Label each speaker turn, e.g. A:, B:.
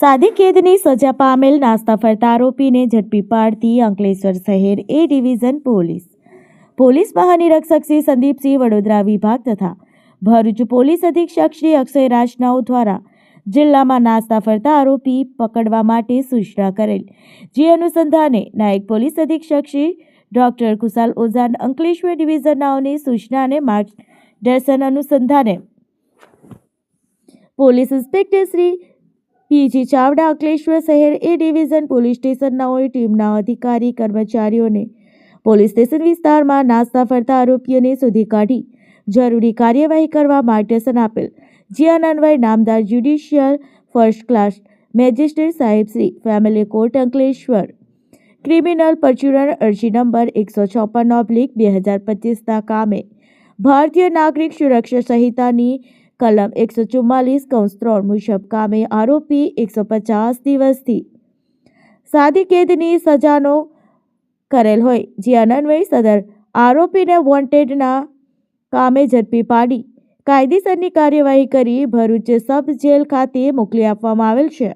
A: સાદી કેદની સજા પામેલ નાસ્તા ફરતા આરોપીને ઝડપી પાડતી અંકલેશ્વર શહેર એ ડિવિઝન પોલીસ. પોલીસ મહાનિરીક્ષક શ્રી સંદીપસિંહ વડોદરા વિભાગ તથા ભરૂચ પોલીસ અધિક્ષક શ્રી અક્ષય રાજનાઓ દ્વારા જિલ્લામાં નાસ્તા ફરતા આરોપી પકડવા માટે સૂચના કરેલ. જે અનુસંધાને નાયક પોલીસ અધિક્ષક શ્રી ડોક્ટર કુશાલ ઓઝાન અંકલેશ્વર ડિવિઝનનાઓની સૂચનાને માર્ગદર્શન અનુસંધાને police inspector Shri PG Chavda Ankleshwar શહેર એ ડિવિઝન પોલીસ સ્ટેશનનાઓએ ટીમના અધિકારી, કર્મચારીઓને પોલીસ સ્ટેશન વિસ્તારમાં નાસ્તા ફરતા આરોપીઓને શોધી કાઢી જરૂરી કાર્યવાહી કરવા માર્ગદર્શન આપેલ. જે અન્વય નામદાર જ્યુડિશિયલ ફર્સ્ટ ક્લાસ મેજિસ્ટ્રેટ સાહેબ Shri family court Ankleshwar. Criminal પરચ્યુનર અરજી નંબર એકસો છપ્પન ઓબ્લિક બે હજાર પચીસના કામે ભારતીય નાગરિક સુરક્ષા સંહિતાની કલમ એકસો ચુમ્માલીસ, કૌંસ ત્રણ મુજબ કામે આરોપી એકસો પચાસ દિવસથી. સાદી કેદની સજાનો કરેલ હોય, જે અનન્વય સદર આરોપીને વોન્ટેડના કામે ઝડપી પાડી. કાયદેસરની કાર્યવાહી કરી ભરૂચ સબ જેલ ખાતે મોકલી આપવામાં આવેલ છે.